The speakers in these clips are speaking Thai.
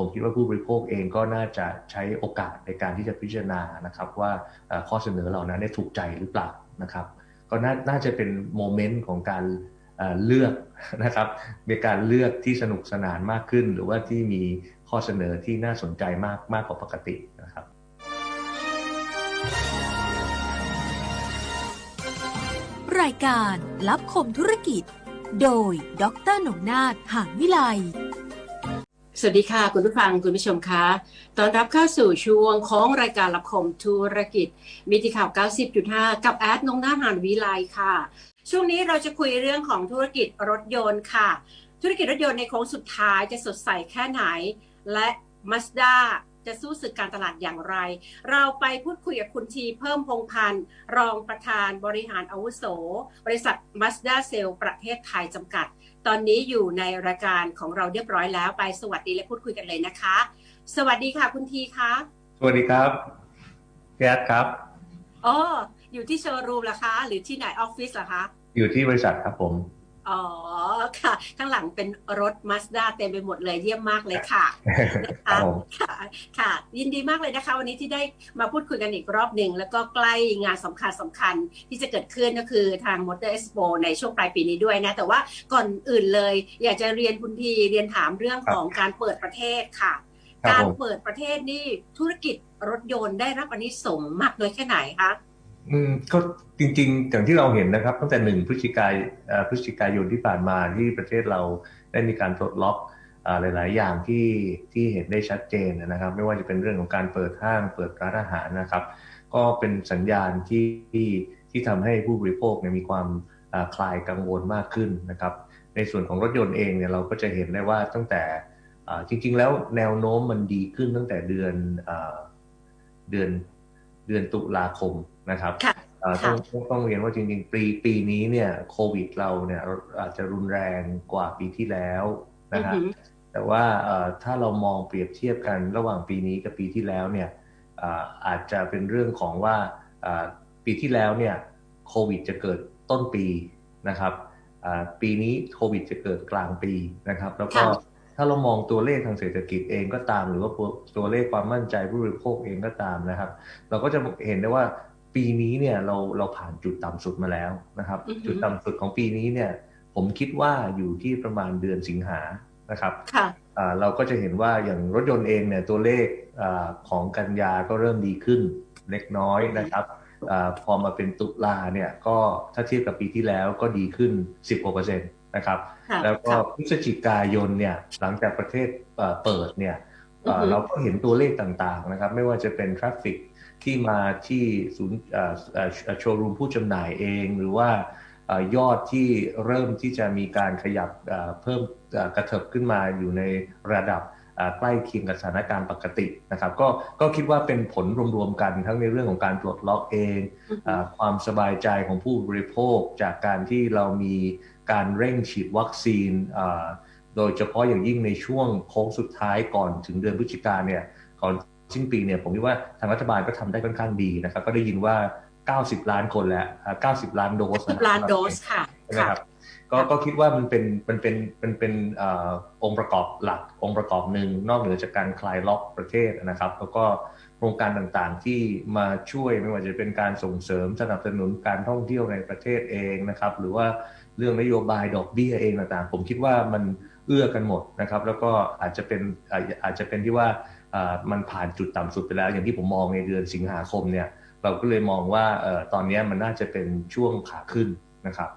ผมคิดว่าผู้บริโภคเองก็น่าจะใช้โอกาสในการที่จะพิจารณานะครับว่าข้อเสนอเหล่านั้นได้ถูกใจหรือเปล่านะครับ ก็น่าจะเป็นโมเมนต์ของการเลือกนะครับมีการเลือกที่สนุกสนานมากขึ้น หรือว่าที่มีข้อเสนอที่น่าสนใจมากมากกว่าปกตินะครับรายการรับคมธุรกิจ โดยดรหนงนาถหานวิไล สวัสดีค่ะ คุณผู้ฟังคุณผู้ชมคะตอนรับเข้าสู่ช่วงของรายการรับคมธุรกิจมิติข่าว 90.5 กับแอดนงน้าหานวิไลค่ะ ช่วงนี้เราจะคุยเรื่องของธุรกิจรถยนต์ค่ะ ธุรกิจรถยนต์ในโค้งสุดท้ายจะสดใสแค่ไหน และ Mazda จะสู้ศึกการตลาดอย่างไร เราไปพูดคุยกับคุณทีเพิ่มพงพันธ์รองประธานบริหารอาวุโส บริษัท Mazda c e l l ประเทศไทยจำกัด ตอนนี้อยู่ในรายการของเราเรียบร้อยแล้วไปสวัสดีและพูดคุยกันเลยนะคะ สวัสดีค่ะคุณทีคะสวัสดีครับพี่แอดครับอ๋ออยู่ที่โชว์รูมเหรอคะ หรือที่ไหนออฟฟิศเหรอคะ อยู่ที่บริษัทครับผม อ๋อค่ะ ข้างหลังเป็นรถมาสด้าเต็มไปหมดเลยเยี่ยมมากเลยค่ะนะคะค่ะค่ะ ยินดีมากเลยนะคะ วันนี้ที่ได้มาพูดคุยกันอีกรอบหนึ่งแล้วก็ใกล้งานสำคัญสำคัญที่จะเกิดขึ้นก็คือทาง Motor Expo ในช่วงปลายปีนี้ด้วยนะ แต่ว่าก่อนอื่นเลย อยากจะเรียนคุณทีเรียนถามเรื่องของการเปิดประเทศค่ะ การเปิดประเทศนี่ธุรกิจรถยนต์ได้รับอันนี้ส่งมากน้อยแค่ไหนคะ อืมก็จริงๆอย่างที่เราเห็นนะครับ ตั้งแต่หนึ่งพฤศจิกายพฤศจิกายนที่ผ่านมาที่ประเทศเราได้มีการปลดล็อกหลายๆ อย่างที่ที่เห็นได้ชัดเจนนะครับ ไม่ว่าจะเป็นเรื่องของการเปิดห้างเปิดร้านอาหารนะครับ ก็เป็นสัญญาณที่ที่ที่ทำให้ผู้บริโภคมีความคลายกังวลมากขึ้นนะครับ ในส่วนของรถยนต์เองเนี่ยเราก็จะเห็นได้ว่าตั้งแต่จริง ๆ แล้วแนวโน้มมันดีขึ้นตั้งแต่เดือนเดือนเดือนตุลาคม นะครับต้องต้องเรียนว่าจริงๆ ปีปีนี้เนี่ยโควิดเราเนี่ยอาจจะรุนแรงกว่าปีที่แล้วนะครับแต่ว่าถ้าเรามองเปรียบเทียบกันระหว่างปีนี้กับปีที่แล้วเนี่ยอาจจะเป็นเรื่องของว่าปีที่แล้วเนี่ยโควิดจะเกิดต้นปีนะครับปีนี้โควิดจะเกิดกลางปีนะครับ แล้วก็ถ้าเรามองตัวเลขทางเศรษฐกิจเองก็ตาม หรือว่าตัวเลขความมั่นใจผู้บริโภคเองก็ตามนะครับ เราก็จะเห็นได้ว่า ปีนี้เนี่ยเราเราผ่านจุดต่ำสุดมาแล้วนะครับ จุดต่ำสุดของปีนี้เนี่ย ผมคิดว่าอยู่ที่ประมาณเดือนสิงหานะครับเราก็จะเห็นว่าอย่างรถยนต์เองเนี่ยตัวเลขอของกันยาก็เริ่มดีขึ้นเล็กน้อยนะครับอพอมาเป็นตุลาเนี่ยก็ถ้าเทียบกับปีที่แล้วก็ดีขึ้น10กว่าเปอร์เซ็นต์นะครับ แล้วก็พฤศจิกายนเนี่ยหลังจากประเทศเปิดเนี่ยเราก็เห็นตัวเลขต่างๆนะครับ ไม่ว่าจะเป็นทราฟฟิก ที่มาที่ศูนย์โชว์รูมผู้จำหน่ายเอง หรือว่ายอดที่เริ่มที่จะมีการขยับเพิ่มกระเถิบขึ้นมาอยู่ในระดับใกล้เคียงกับสถานการณ์ปกตินะครับ ก็ก็คิดว่าเป็นผลรวมๆกันทั้งในเรื่องของการปลดล็อกเองอความสบายใจของผู้บริโภคจากการที่เรามีการเร่งฉีดวัคซีน โดยเฉพาะอย่างยิ่งในช่วงโค้งสุดท้ายก่อนถึงเดือนพฤศจิกาเนี่ยก่อน สิ้นปีเนี่ยผมคิดว่าทางรัฐบาลก็ทำได้ค่อนข้างดีนะครับ ก็ได้ยินว่า 90 ล้านคนแล้ว 90 ล้านโดสนะล้านโดสค่ะใช่ไหมครับก็ก็คิดว่ามันเป็นมันเป็นมันเป็นองค์ประกอบหลักองค์ประกอบหนึ่งนอกเหนือจากการคลายล็อกประเทศนะครับ แล้วก็โครงการต่างๆที่มาช่วยไม่ว่าจะเป็นการส่งเสริมสนับสนุนการท่องเที่ยวในประเทศเองนะครับ หรือว่าเรื่องนโยบายดอกเบี้ยเองต่างๆ ผมคิดว่ามันเอื้อกันหมดนะครับ แล้วก็อาจจะเป็นอาจจะเป็นที่ว่า มันผ่านจุดต่ำสุดไปแล้ว อย่างที่ผมมองในเดือนสิงหาคมเนี่ยเราก็เลยมองว่าตอนนี้มันน่าจะเป็นช่วงขาขึ้นนะครับ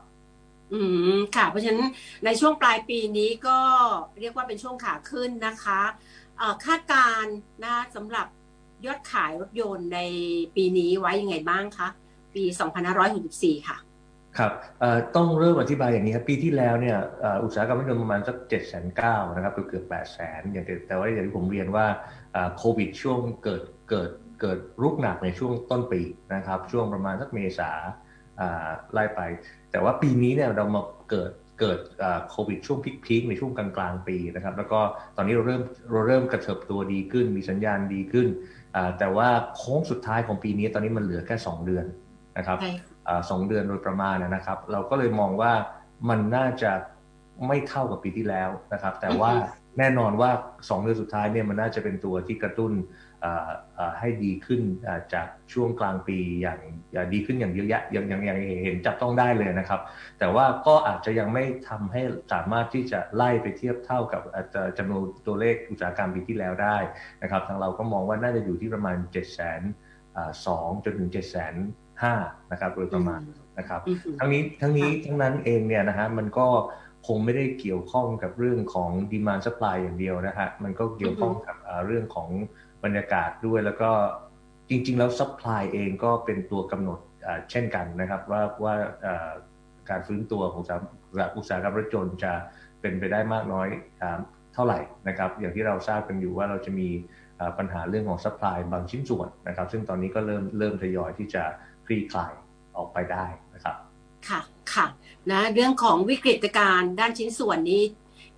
อืมค่ะ เพราะฉะนั้นในช่วงปลายปีนี้ก็เรียกว่าเป็นช่วงขาขึ้นนะคะคาดการนะสำหรับยอดขายรถยนต์ในปีนี้ไว้ยังไงบ้างคะปี2564ค่ะครับต้องเริ่มอธิบายอย่างนี้ครับ ปีที่แล้วเนี่ยอุตสาหกรรมรถยนต์ประมาณสักเจ็ดแสนเก้านะครับเกือบแปดแสนอย่างแต่ว่าอย่างที่ผมเรียนว่า โควิดช่วงเกิดเกิดเกิดรุกหนักในช่วงต้นปีนะครับ ช่วงประมาณสักเมษาไล่ไป แต่ว่าปีนี้เนี่ยเรามาเกิดเกิดโควิดช่วงพีคๆในช่วงกลางๆปีนะครับ แล้วก็ตอนนี้เราเริ่มเราเริ่มกระเถิบตัวดีขึ้น มีสัญญาณดีขึ้น แต่ว่าโค้งสุดท้ายของปีนี้ตอนนี้มันเหลือแค่ 2 เดือนนะครับสองเดือนโดยประมาณนะครับ เราก็เลยมองว่ามันน่าจะไม่เท่ากับปีที่แล้วนะครับ แต่ว่า แน่นอนว่า 2 เดือนสุดท้ายเนี่ยมันน่าจะเป็นตัวที่กระตุ้นให้ดีขึ้นจากช่วงกลางปีอย่างดีขึ้นอย่างเยอะแยะยังยังยังเห็นจับต้องได้เลยนะครับ แต่ว่าก็อาจจะยังไม่ทำให้สามารถที่จะไล่ไปเทียบเท่ากับจำนวนตัวเลขอุตสาหกรรมปีที่แล้วได้นะครับ ทางเราก็มองว่าน่าจะอยู่ที่ประมาณ 7 0 0 0 0 2จนถึง 7 0 0 0 0 5นะครับโดยประมาณนะครับ ทั้งนี้ทั้งนี้ทั้งนั้นเองเนี่ยนะฮะมันก็ คงไม่ได้เกี่ยวข้องกับเรื่องของดีมานสป라이อย่างเดียวนะฮะมันก็เกี่ยวข้องกับเรื่องของบรรยากาศด้วยแล้วก็จริง ๆ แล้วซัพพลายเองก็เป็นตัวกำหนดเช่นกันนะครับว่าว่าการฟื้นตัวของอุตสาหกรรมรถยนต์จะเป็นไปได้มากน้อยเท่าไหร่นะครับ อย่างที่เราทราบกันอยู่ว่าเราจะมีปัญหาเรื่องของซัพพลายบางชิ้นส่วนนะครับ ซึ่งตอนนี้ก็เริ่มเริ่มทยอยที่จะคลี่คลายออกไปได้นะครับ ค่ะ ค่ะนะเรื่องของวิกฤตการด้านชิ้นส่วนนี้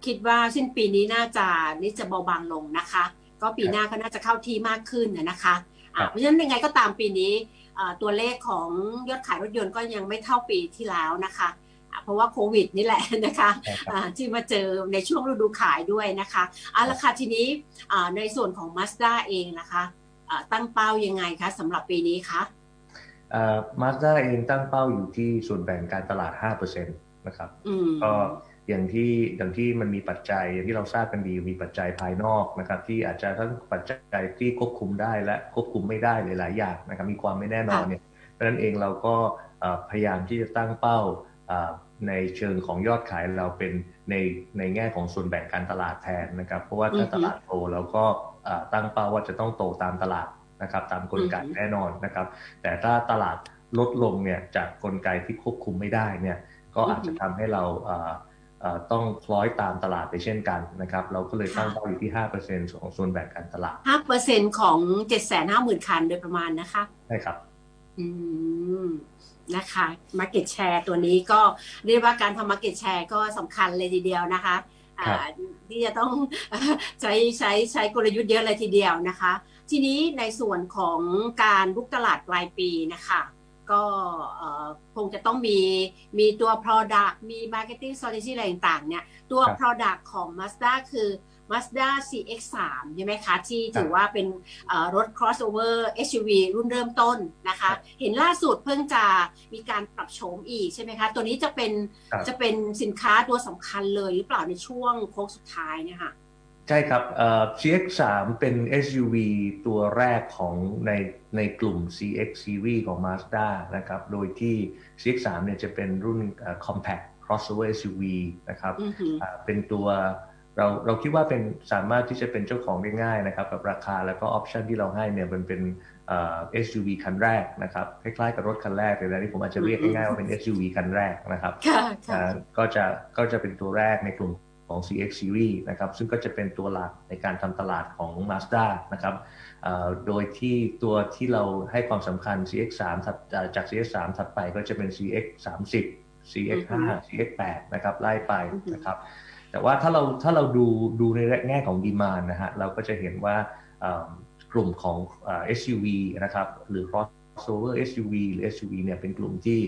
คิดว่าสิ้นปีนี้น่าจะนี่จะเบาบางลงนะคะ ก็ปีหน้าก็น่าจะเข้าที่มากขึ้นนะคะเพราะฉะนั้นยังไงก็ตามปีนี้ตัวเลขของยอดขายรถยนต์ก็ยังไม่เท่าปีที่แล้วนะคะ เพราะว่าโควิดนี่แหละนะคะที่มาเจอในช่วงฤดูขายด้วยนะคะเอาละค่ะทีนี้ในส่วนของ Mazda เองนะคะตั้งเป้ายังไงคะสำหรับปีนี้คะ มาสด้าเองตั้งเป้าอยู่ที่ส่วนแบ่งการตลาด 5%นะครับก็อย่างที่อย่างที่มันมีปัจจัยอย่างที่เราทราบกันดีมีปัจจัยภายนอกนะครับ ที่อาจจะทั้งปัจจัยที่ควบคุมได้และควบคุมไม่ได้หลาย ๆ อย่างนะครับ มีความไม่แน่นอนเนี่ยเพราะนั้นเองเราก็พยายามที่จะตั้งเป้าในเชิงของยอดขายเราเป็นในในแง่ของส่วนแบ่งการตลาดแทนนะครับ เพราะว่าถ้าตลาดโตเราก็ตั้งเป้าว่าจะต้องโตตามตลาด นะครับตามกลไกแน่นอนนะครับ แต่ถ้าตลาดลดลงเนี่ยจากกลไกที่ควบคุมไม่ได้เนี่ยก็อาจจะทำให้เราต้องคล้อยตามตลาดไปเช่นกันนะครับ เราก็เลยตั้งเป้าอยู่ที่ 5%ของส่วนแบ่งการตลาด 5%ของ 750,000 คันโดยประมาณนะคะ ใช่ครับ อืมนะคะ Market Share ตัวนี้ก็เรียกว่าการทำ Market Share ก็สำคัญเลยทีเดียวนะคะที่จะต้องใช้ใช้ใช้กลยุทธ์เยอะเลยทีเดียวนะคะ ทีนี้ในส่วนของการลุกตลาดปลายปีนะคะก็คงจะต้องมีมีตัว Product มี Marketing Strategy อะไรต่างๆเนี่ยตัว Product ของ Mazda คือ Mazda CX-3 ใช่ไหมคะ ที่ถือว่าเป็นรถ crossover SUV รุ่นเริ่มต้นนะคะ เห็นล่าสุดเพิ่งจะมีการปรับโฉมอีกใช่ไหมคะ ตัวนี้จะเป็นจะเป็นสินค้าตัวสำคัญเลยหรือเปล่าในช่วงโค้งสุดท้ายเนี่ยค่ะ ใช่ครับ CX3 เป็น SUV ตัวแรกของในในกลุ่ม CX Series ของ Mazda นะครับ โดยที่ CX3 เนี่ยจะเป็นรุ่น compact crossover SUV นะครับเป็นตัวเราเราคิดว่าเป็นสามารถที่จะเป็นเจ้าของได้ง่ายนะครับ กับราคาแล้วก็ออปชันที่เราให้เนี่ยมันเป็น SUV คันแรกนะครับคล้ายๆกับรถคันแรกเลยนะที่ผมอาจจะเรียกง่ายๆว่าเป็น SUV คันแรกนะครับก็จะก็จะเป็นตัวแรกในกลุ่ม ของ CX Series นะครับซึ่งก็จะเป็นตัวหลักในการทำตลาดของ Mazda นะครับโดยที่ตัวที่เราให้ความสำคัญ CX 3ถัดจาก CX 3ถัดไปก็จะเป็น CX 30 CX 5 CX 8นะครับไล่ไปนะครับแต่ว่าถ้าเราถ้าเราดูดูในแง่ของดีมานนะฮะเราก็จะเห็นว่ากลุ่มของ SUV นะครับหรือ crossover SUV หรือ SUV เนี่ยเป็นกลุ่มที่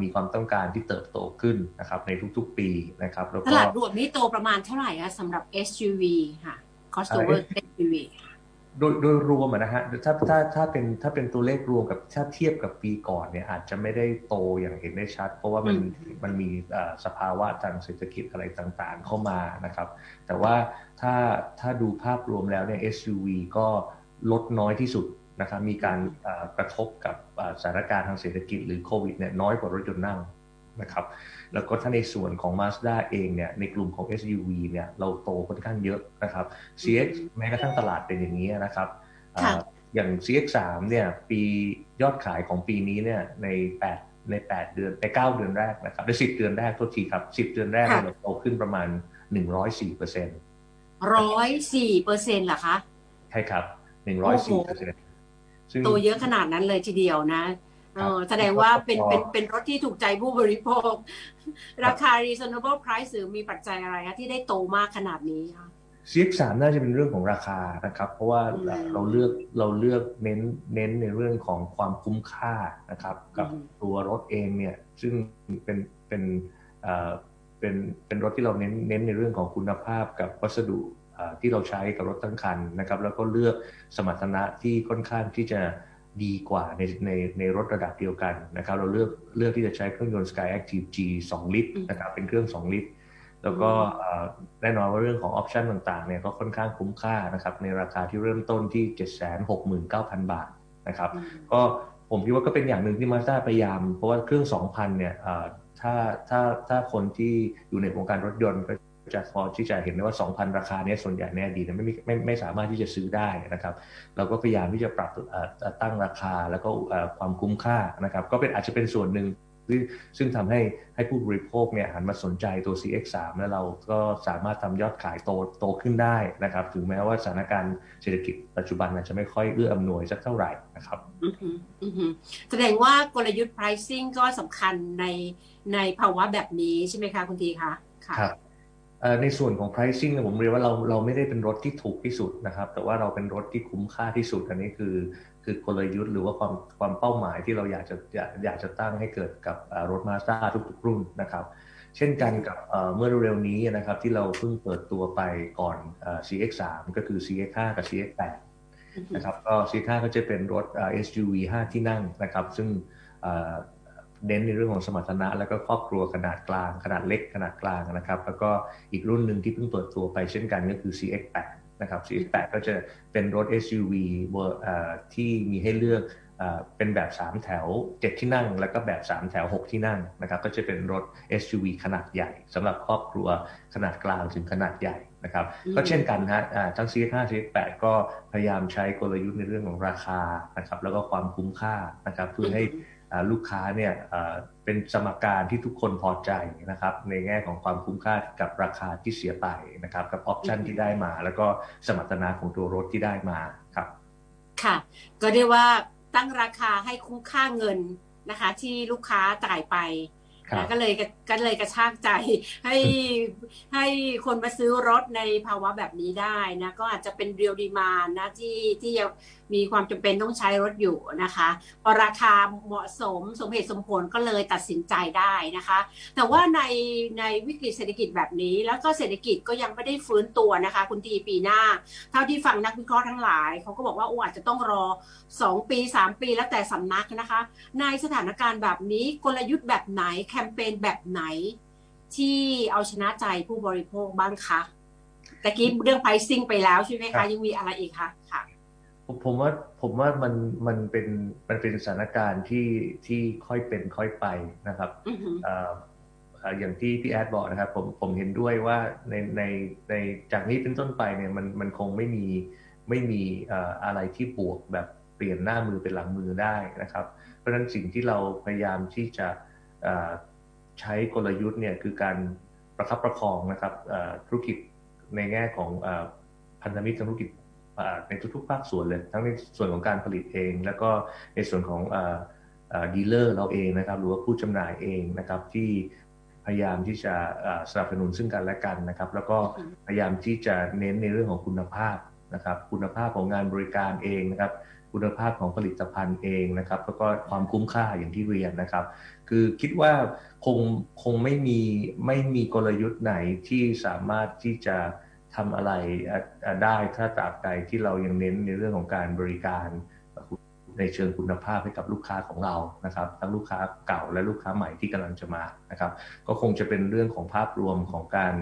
มีความต้องการที่เติบโตขึ้นนะครับในทุกๆปีนะครับแล้วก็ตลาดรวมนี้โตประมาณเท่าไหร่คะสำหรับ SUV ค่ะ crossover SUV โดยโดยรวมนะฮะถ้าถ้าถ้าเป็นถ้าเป็นตัวเลขรวมกับถ้าเทียบกับปีก่อนเนี่ยอาจจะไม่ได้โตอย่างเห็นได้ชัด เพราะว่ามันมันมีสภาวะทางเศรษฐกิจอะไรต่างๆเข้ามานะครับ แต่ว่าถ้าถ้าดูภาพรวมแล้วเนี่ย SUV ก็ลดน้อยที่สุด นะครับมีการกระทบกับสถานการณ์ทางเศรษฐกิจหรือโควิดเนี่ยน้อยกว่ารถยนต์นั่งนะครับแล้วก็ถ้าในส่วนของ Mazda เองเนี่ยในกลุ่มของ SUV เนี่ยเราโตค่อนข้างเยอะนะครับ CX แม้กระทั่งตลาดเป็นอย่างนี้นะครับอย่าง CX3 เนี่ยปียอดขายของปีนี้เนี่ยใน 8 ใน 8 เดือนใน 9 เดือนแรกนะครับใน10 เดือนแรกโทษทีครับ 10 เดือนแรกเราโตขึ้นประมาณ 104เปอร์เซ็นต์ร้อยสี่เปอร์เซ็นต์เหรอคะ ใช่ครับ 104เปอร์เซ็นต์ โตเยอะขนาดนั้นเลยทีเดียวนะแสดงว่าเป็นเป็นเป็นรถที่ถูกใจผู้บริโภค ราคา reasonable price หรือมีปัจจัยอะไรคะที่ได้โตมากขนาดนี้คะ CX3 น่าจะเป็นเรื่องของราคานะครับ เพราะว่าเราเลือกเราเลือกเน้นเน้นในเรื่องของความคุ้มค่านะครับ กับตัวรถเองเนี่ยซึ่งเป็นเป็นเป็นเป็นรถที่เราเน้นเน้นในเรื่องของคุณภาพกับวัสดุ ที่เราใช้กับรถทั้งคันนะครับ แล้วก็เลือกสมรรถนะที่ค่อนข้างที่จะดีกว่าในในในรถระดับเดียวกันนะครับ เราเลือกเลือกที่จะใช้เครื่องยนต์ Sky Active G 2 ลิตรนะครับเป็นเครื่อง 2 ลิตร แล้วก็แน่นอนว่าเรื่องของออปชันต่างๆเนี่ยก็ค่อนข้างคุ้มค่านะครับในราคาที่เริ่มต้นที่ 769,000 บาทนะครับก็ผมคิดว่าก็เป็นอย่างหนึ่งที่มาสด้าพยายาม เพราะว่าเครื่อง 2,000 เนี่ยถ้าถ้าถ้าคนที่อยู่ในวงการรถยนต์ก็ จะพอที่จะเห็นได้ว่า 2,000 ราคานี้ส่วนใหญ่ในอดีตไม่ไม่ไม่สามารถที่จะซื้อได้นะครับ เราก็พยายามที่จะปรับตั้งราคาแล้วก็ความคุ้มค่านะครับ ก็เป็นอาจจะเป็นส่วนหนึ่งซึ่งทำให้ให้ผู้บริโภคเนี่ยหันมาสนใจตัว CX3 แล้วเราก็สามารถทำยอดขายโตโตขึ้นได้นะครับ ถึงแม้ว่าสถานการณ์เศรษฐกิจปัจจุบันอาจจะไม่ค่อยเอื้ออำนวยสักเท่าไหร่นะครับแสดงว่ากลยุทธ์ pricing ก็สำคัญในในภาวะแบบนี้ใช่ไหมคะคุณทีคะครับ ในส่วนของ pricing ผมเรียกว่าเราเราไม่ได้เป็นรถที่ถูกที่สุดนะครับ แต่ว่าเราเป็นรถที่คุ้มค่าที่สุด อันนี้คือคือกลยุทธ์หรือว่าความความเป้าหมายที่เราอยากจะอยากอยากจะตั้งให้เกิดกับรถมาสด้าทุกๆรุ่นนะครับ เช่นกันกับเมื่อเร็วๆนี้นะครับที่เราเพิ่งเปิดตัวไปก่อน CX3 ก็คือ CX5 กับ CX8 นะครับก็ CX5 ก็จะเป็นรถ SUV 5 ที่นั่งนะครับ ซึ่ง เน้นในเรื่องของสมรรถนะ แล้วก็ครอบครัวขนาดกลาง ขนาดเล็กขนาดกลางนะครับ แล้วก็อีกรุ่นหนึ่งที่เพิ่งเปิดตัวไปเช่นกันก็คือ CX8 นะครับ CX8 ก็จะเป็นรถ SUV ที่มีให้เลือกเป็นแบบ 3 แถว 7 ที่นั่ง แล้วก็แบบ 3 แถว 6 ที่นั่งนะครับก็จะเป็นรถ SUV ขนาดใหญ่สำหรับครอบครัวขนาดกลางถึงขนาดใหญ่นะครับก็เช่นกันฮะทั้ง CX5 CX8 ก็พยายามใช้กลยุทธ์ในเรื่องของราคานะครับแล้วก็ความคุ้มค่านะครับเพื่อให้ ลูกค้าเนี่ยเป็นสมการที่ทุกคนพอใจนะครับในแง่ของความคุ้มค่ากับราคาที่เสียไปนะครับกับออปชันที่ได้มา แล้วก็สมรรถนะของตัวรถที่ได้มาครับค่ะ ก็เรียกว่าตั้งราคาให้คุ้มค่าเงินนะคะ ที่ลูกค้าจ่ายไปนะก็เลยก็เลยกระชากใจให้ให้คนมาซื้อรถในภาวะแบบนี้ได้นะ ก็อาจจะเป็นเรียลดีมานนะที่ที่ มีความจำเป็นต้องใช้รถอยู่นะคะพอราคาเหมาะสมสมเหตุสมผลก็เลยตัดสินใจได้นะคะ แต่ว่าในในวิกฤตเศรษฐกิจแบบนี้ แล้วก็เศรษฐกิจก็ยังไม่ได้ฟื้นตัวนะคะ คุณตีปีหน้า เท่าที่ฟังนักวิเคราะห์ทั้งหลายเขาก็บอกว่าโอ้อาจจะต้องรอ 2 ปี 3 ปีแล้วแต่สำนักนะคะ ในสถานการณ์แบบนี้กลยุทธ์แบบไหนแคมเปญแบบไหน ที่เอาชนะใจผู้บริโภคบ้างคะตะกี้เรื่อง pricing ไปแล้วใช่ไหมคะ ยังมีอะไรอีกคะค่ะ ผมว่าผมว่ามันมันเป็นมันเป็นสถานการณ์ที่ที่ค่อยเป็นค่อยไปนะครับอย่างที่พี่แอดบอกนะครับผมผมเห็นด้วยว่าในในในจากนี้เป็นต้นไปเนี่ยมันมันคงไม่มีไม่มีอะไรที่บวกแบบเปลี่ยนหน้ามือเป็นหลังมือได้นะครับ เพราะฉะนั้นสิ่งที่เราพยายามที่จะใช้กลยุทธ์เนี่ยคือการประคับประคองนะครับธุรกิจในแง่ของพันธมิตรธุรกิจ ในทุกๆภาคส่วนเลย ทั้งในส่วนของการผลิตเอง แล้วก็ในส่วนของดีลเลอร์เราเองนะครับ หรือว่าผู้จำหน่ายเองนะครับที่พยายามที่จะสนับสนุนซึ่งกันและกันนะครับ แล้วก็พยายามที่จะเน้นในเรื่องของคุณภาพนะครับ คุณภาพของงานบริการเองนะครับ คุณภาพของผลิตภัณฑ์เองนะครับ แล้วก็ความคุ้มค่าอย่างที่เรียนนะครับ คือคิดว่าคงคงไม่มีไม่มีกลยุทธ์ไหนที่สามารถที่จะ ทำอะไรได้ถ้าตราบใดที่เรายังเน้นในเรื่องของการบริการในเชิงคุณภาพให้กับลูกค้าของเรานะครับ ทั้งลูกค้าเก่าและลูกค้าใหม่ที่กำลังจะมานะครับ ก็คงจะเป็นเรื่องของภาพรวมของการ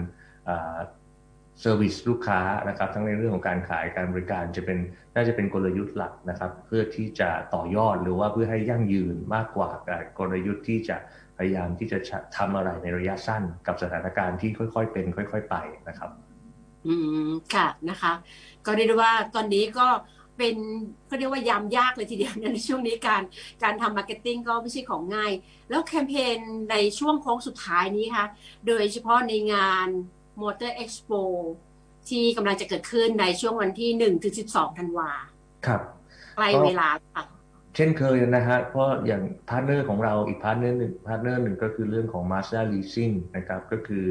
เซอร์วิสลูกค้านะครับ ทั้งในเรื่องของการขายการบริการจะเป็นน่าจะเป็นกลยุทธ์หลักนะครับ เพื่อที่จะต่อยอดหรือว่าเพื่อให้ยั่งยืนมากกว่ากลยุทธ์ที่จะพยายามที่จะทำอะไรในระยะสั้นกับสถานการณ์ที่ค่อยๆ เป็น ค่อย ๆ ไปนะครับ อืมค่ะนะคะ ก็เรียกว่าตอนนี้ก็เป็นเขาเรียกว่ายามยากเลยทีเดียวในช่วงนี้การการทำมาร์เก็ตติ้งก็ไม่ใช่ของง่าย แล้วแคมเปญในช่วงโค้งสุดท้ายนี้ค่ะโดยเฉพาะในงาน Motor Expo ที่กำลังจะเกิดขึ้นในช่วงวันที่1ถึง12ธันวาครับใกล้เวลาค่ะ เช่นเคยนะฮะ เพราะอย่างพาร์ทเนอร์ของเราอีกพาร์ทเนอร์หนึ่งพาร์ทเนอร์หนึ่งก็คือเรื่องของ Mazda Leasing นะครับ ก็คือ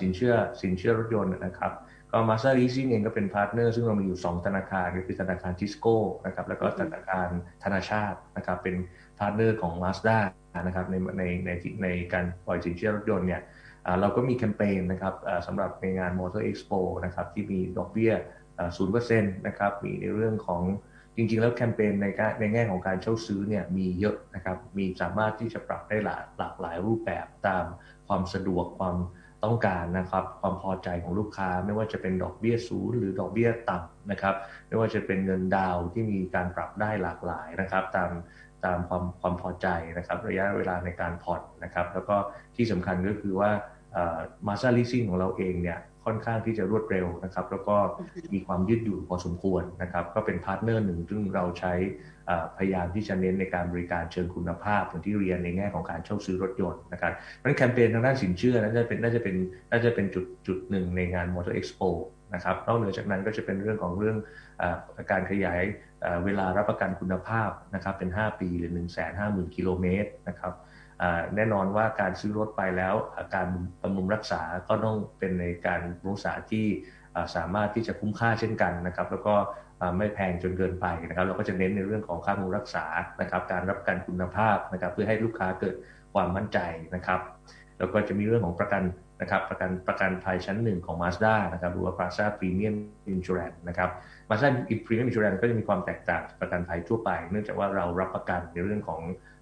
สินเชื่อสินเชื่อรถยนต์นะครับ ก็มาสเตอร์ลีซิ่งเองก็เป็นพาร์ทเนอร์ซึ่งเรามีอยู่ 2 ธนาคารก็คือธนาคารทิสโก้นะครับ แล้วก็ธนาคารธนาชาตินะครับ เป็นพาร์ทเนอร์ของ Mazda นะครับในในในในการปล่อยสินเชื่อรถยนต์เนี่ยอ่าเราก็มีแคมเปญนะครับอ่าสำหรับในงาน Motor Expo นะครับที่มีดอกเบี้ยศูนย์เปอร์เซ็นต์นะครับ มีในเรื่องของ จริงๆ แล้วแคมเปญในการในแง่ของการเช่าซื้อเนี่ยมีเยอะนะครับ มีสามารถที่จะปรับได้หลากหลากหลายรูปแบบตามความสะดวกความต้องการนะครับ ความพอใจของลูกค้าไม่ว่าจะเป็นดอกเบี้ยศูนย์หรือดอกเบี้ยต่ำนะครับ ไม่ว่าจะเป็นเงินดาวที่มีการปรับได้หลากหลายนะครับ ตามตามความความพอใจนะครับ ระยะเวลาในการผ่อนนะครับ แล้วก็ที่สำคัญก็คือว่ามาซาลิซิ่งของเราเองเนี่ย ค่อนข้างที่จะรวดเร็วนะครับ แล้วก็มีความยืดหยุ่นพอสมควรนะครับ ก็เป็นพาร์ทเนอร์หนึ่งซึ่งเราใช้พยายามที่จะเน้นในการบริการเชิงคุณภาพอย่างที่เรียนในแง่ของการเช่าซื้อรถยนต์นะครับนั้นแคมเปญทางด้านสินเชื่อน่าจะเป็นน่าจะเป็นน่าจะเป็นจุดจุดหนึ่งในงาน Motor Expo นะครับนอกเหนือจากนั้นก็จะเป็นเรื่องของเรื่องอการขยายเวลารับประกันคุณภาพนะครับเป็น 5 ปีหรือ 1 5 0 0 0 0 กิโลเมตรนะครับ แน่นอนว่าการซื้อรถไปแล้วการบำรุงรักษาก็ต้องเป็นในการรักษาที่สามารถที่จะคุ้มค่าเช่นกันนะครับ แล้วก็ไม่แพงจนเกินไปนะครับ เราก็จะเน้นในเรื่องของค่าบำรุงรักษานะครับ การรับประกันคุณภาพนะครับ เพื่อให้ลูกค้าเกิดความมั่นใจนะครับ แล้วก็จะมีเรื่องของประกันนะครับประกันประกันภัยชั้นหนึ่งของ Mazda นะครับหรือว่า Plaza Premium Insurance นะครับ Mazda Premium Insurance ก็จะมีความแตกต่างประกันภัยทั่วไป เนื่องจากว่าเรารับประกันในเรื่องของ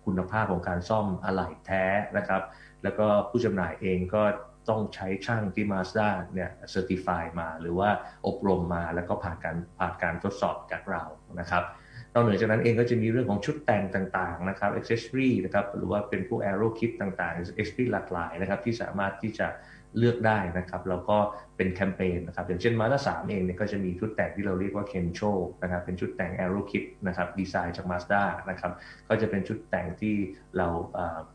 คุณภาพของการซ่อมอะไหล่แท้นะครับ แล้วก็ผู้จำหน่ายเองก็ต้องใช้ช่างที่มาสด้าเนี่ยเซอร์ติฟายมา หรือว่าอบรมมาแล้วก็ผ่านการผ่านการทดสอบจากเรานะครับนอกเหนือจากนั้นเองก็จะมีเรื่องของชุดแต่งต่างๆนะครับอ็อกเซสซอรี่นะครับหรือว่าเป็นพวกแอโรคิดต่างๆอ็กซ์ตรีหลากหลายนะครับที่สามารถที่จะ เลือกได้นะครับแล้วก็เป็นแคมเปญนะครับอย่างเช่นมาสด้าสามเองเนี่ยก็จะมีชุดแต่งที่เราเรียกว่าเคนโชนะครับเป็นชุดแต่งแอโรคิดนะครับดีไซน์จากมาสด้านะครับก็จะเป็นชุดแต่งที่เรา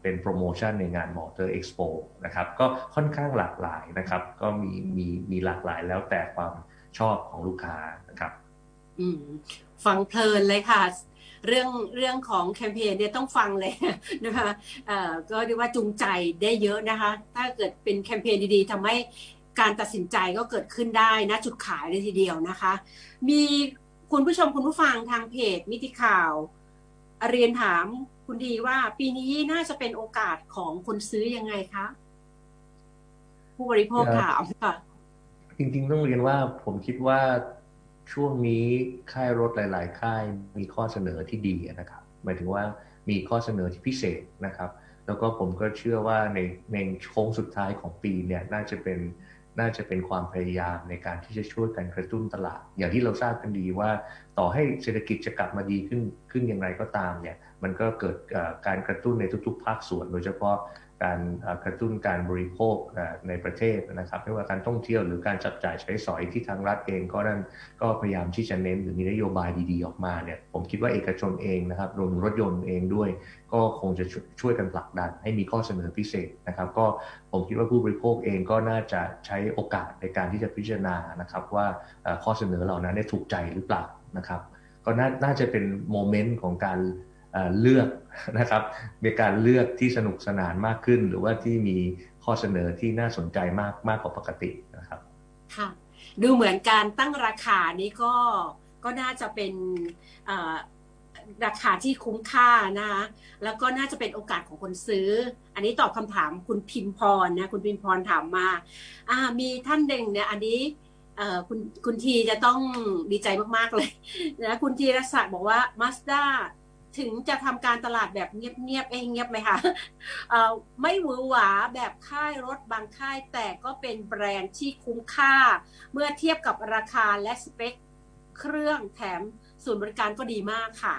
เป็นโปรโมชั่นในงานมอเตอร์เอ็กซ์โปนะครับก็ค่อนข้างหลากหลายนะครับก็มีมีมีหลากหลายแล้วแต่ความชอบของลูกค้านะครับฟังเพลินเลยค่ะ เรื่องเรื่องของแคมเปญเนี่ยต้องฟังเลยนะคะก็เรียกว่าจูงใจได้เยอะนะคะ ถ้าเกิดเป็นแคมเปญดีๆทำให้การตัดสินใจก็เกิดขึ้นได้นะจุดขายเลยทีเดียวนะคะ มีคุณผู้ชมคุณผู้ฟังทางเพจมิติข่าว เรียนถามคุณดีว่าปีนี้น่าจะเป็นโอกาสของคนซื้อยังไงคะ ผู้บริโภคถามค่ะจริงๆต้องเรียนว่าผมคิดว่า ช่วงนี้ค่ายรถหลาย ๆ ค่ายมีข้อเสนอที่ดีนะครับ หมายถึงว่ามีข้อเสนอที่พิเศษนะครับ แล้วก็ผมก็เชื่อว่าในในโค้งสุดท้ายของปีเนี่ยน่าจะเป็นน่าจะเป็นความพยายามในการที่จะช่วยกันกระตุ้นตลาด อย่างที่เราทราบกันดีว่า ต่อให้เศรษฐกิจจะกลับมาดีขึ้นขึ้นอย่างไรก็ตามเนี่ยมันก็เกิดการกระตุ้นในทุก ๆ ภาคส่วน โดยเฉพาะ การกระตุ้นการบริโภคในประเทศนะครับไม่ว่าการท่องเที่ยวหรือการจับจ่ายใช้สอยที่ทางรัฐเองก็นั่นก็พยายามที่จะเน้นหรือมีนโยบายดีๆออกมาเนี่ยผมคิดว่าเอกชนเองนะครับรวมรถยนต์เองด้วย ก็คงจะช่วยกันผลักดัน ให้มีข้อเสนอพิเศษนะครับ ก็ผมคิดว่าผู้บริโภคเองก็น่าจะใช้โอกาสในการที่จะพิจารณานะครับว่าข้อเสนอเหล่านั้นได้ถูกใจหรือเปล่านะครับ ก็น่าจะเป็นโมเมนต์ของการ เลือกนะครับมีการเลือกที่สนุกสนานมากขึ้น หรือว่าที่มีข้อเสนอที่น่าสนใจมากมากกว่าปกตินะครับค่ะดูเหมือนการตั้งราคานี้ก็ก็น่าจะเป็นราคาที่คุ้มค่านะคะแล้วก็น่าจะเป็นโอกาสของคนซื้อ อันนี้ตอบคำถามคุณพิมพรนะคุณพิมพรถามมาอ่ามีท่านหนึ่งเนี่ยอันนี้คุณคุณทีจะต้องดีใจมาก ๆ เลยนะคุณทีรศักดิ์บอกว่า Mazda ถึงจะทำการตลาดแบบเงียบๆเองเงียบไหมคะไม่หวือหวาแบบค่ายรถบางค่ายแต่ก็เป็นแบรนด์ที่คุ้มค่า เมื่อเทียบกับราคาและสเปคเครื่องแถมศูนย์บริการก็ดีมากค่ะ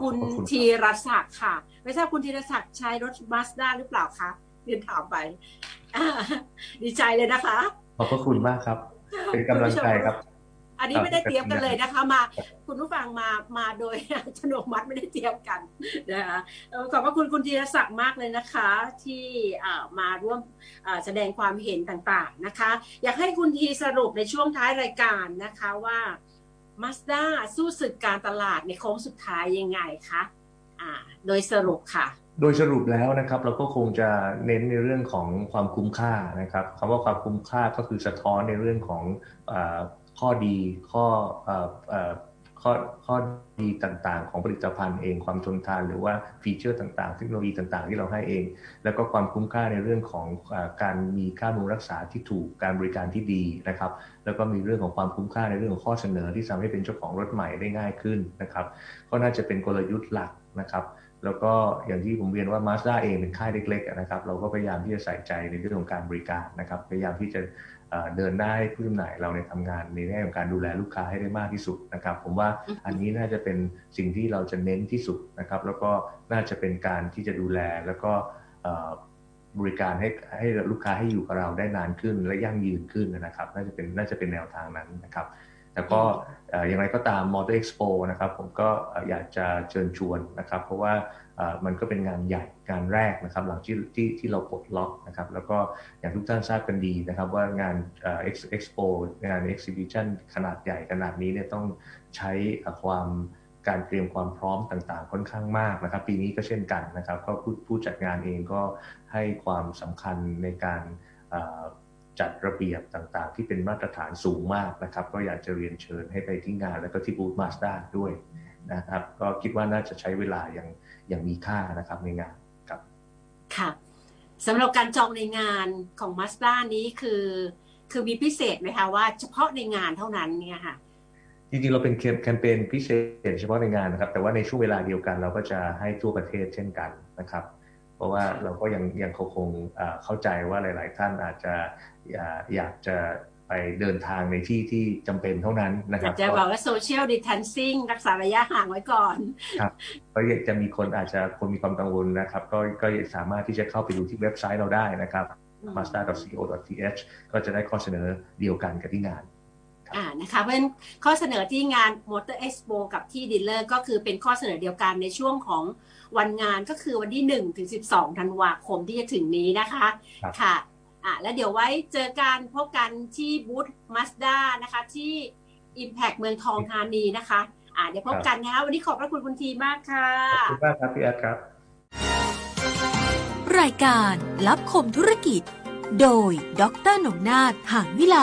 คุณธีรศักดิ์ค่ะ ไม่ทราบคุณธีรศักดิ์ใช้รถมาสด้าหรือเปล่าคะเรียนถามไป ดีใจเลยนะคะ ขอบพระคุณมากครับ เป็นกำลังใจครับ อันนี้ไม่ได้เตรียมกันเลยนะคะ มาคุณผู้ฟังมามาโดยชนกมัดไม่ได้เตรียมกันนะคะขอบพระคุณคุณธีรศักดิ์มากเลยนะคะ ที่มาร่วมแสดงความเห็นต่างๆนะคะ อยากให้คุณทีสรุปในช่วงท้ายรายการนะคะว่ามาสด้าสู้ศึกการตลาดในโค้งสุดท้ายยังไงคะะโดยสรุปค่ะ โดยสรุปแล้วนะครับเราก็คงจะเน้นในเรื่องของความคุ้มค่านะครับคำว่าความคุ้มค่าก็คือสะท้อนในเรื่องของ ข้อดีข้อข้อข้อดีต่างๆ ของผลิตภัณฑ์เองความทนทานหรือว่าฟีเจอร์ต่างๆ เทคโนโลยีต่างๆ ที่เราให้เอง แล้วก็ความคุ้มค่าในเรื่องของอการมีค่าบำรุงรักษาที่ถูกการบริการที่ดีนะครับ แล้วก็มีเรื่องของความคุ้มค่าในเรื่องของข้อเสนอที่ทำให้เป็นเจ้าของรถใหม่ได้ง่ายขึ้นนะครับ ก็น่าจะเป็นกลยุทธ์หลักนะครับแล้วก็อย่างที่ผมเรียนว่า Mazda เองเป็นค่ายเล็กๆนะครับ เราก็พยายามที่จะใส่ใจในเรื่องของการบริการนะครับ พยายามที่จะ เอ่อเดินหน้าให้ผู้จำหน่ายเราในยทำงานในแง่ของการดูแลลูกค้าให้ได้มากที่สุดนะครับ ผมว่าอันนี้น่าจะเป็นสิ่งที่เราจะเน้นที่สุดนะครับ แล้วก็น่าจะเป็นการที่จะดูแลแล้วก็เอ่อบริการให้ให้ลูกค้าให้อยู่กับเราได้นานขึ้นและยั่งยืนขึ้นนะครับ น่าจะเป็นน่าจะเป็นแนวทางนั้นนะครับ แต่ก็เอ่ออย่างไรก็ตาม Motor Expo นะครับผมก็เอ่ออยากจะเชิญชวนนะครับ เพราะว่าเอ่อมันก็เป็นงานใหญ่งานแรกนะครับหลังที่ที่ที่เราปลดล็อกนะครับ แล้วก็อย่างทุกท่านทราบกันดีนะครับ ว่างานเอ่อ Ex- Expo งาน Exhibition ขนาดใหญ่ขนาดนี้เนี่ยต้องใช้เอ่อความการเตรียมความพร้อมต่างๆ ค่อนข้างมากนะครับ ปีนี้ก็เช่นกันนะครับ ก็ผู้ผู้จัดงานเองก็ให้ความสำคัญในการเอ่อ จัดระเบียบต่างๆ ที่เป็นมาตรฐานสูงมากนะครับ ก็อยากจะเรียนเชิญให้ไปที่งานแล้วก็ที่บูธมาสด้าด้วยนะครับ ก็คิดว่าน่าจะใช้เวลาอย่างอย่างมีค่านะครับในงานครับค่ะสำหรับการจองในงานของ Mazda นี้คือคือมีพิเศษไหมคะว่าเฉพาะในงานเท่านั้นเนี่ยค่ะจริงๆเราเป็นแคมเปญพิเศษเฉพาะในงานนะครับ แต่ว่าในช่วงเวลาเดียวกันเราก็จะให้ทั่วประเทศเช่นกันนะครับ เพราะว่าเราก็ยังยังคงคงเอ่อเข้าใจว่าหลาย ๆ ท่านอาจจะอยากอยากจะไปเดินทางในที่ที่จำเป็นเท่านั้นนะคอารัจบจะบอกว่า social distancing รักษาระยะห่างไว้ก่อนก็อยากจะมีคนอาจจะคนมีความกังวลนะครับ ก็ก็สามารถที่จะเข้าไปดูที่เว็บไซต์เราได้นะครับ mazda.co.th ก็จะได้ข้อเสนอเดียวกันกับที่งาน อ่านะคะเพราะฉะนั้นข้อเสนอที่งาน Motor Expo กับที่ดีลเลอร์ก็คือเป็นข้อเสนอเดียวกันในช่วงของวันงานก็คือวันที่1ถึง12ธันวาคมที่จะถึงนี้นะคะครับค่ะอ่าแล้วเดี๋ยวไว้เจอกันพบกันที่บูธ Mazda นะคะที่ Impact เมืองทองธานีนะคะอ่าเดี๋ยวพบกันนะคะวันนี้ขอบพระคุณคุณทีมากค่ะขอบคุณมากครับพี่แอดครับ รายการลับคมธุรกิจ โดยดรหนงนาถหานวิไล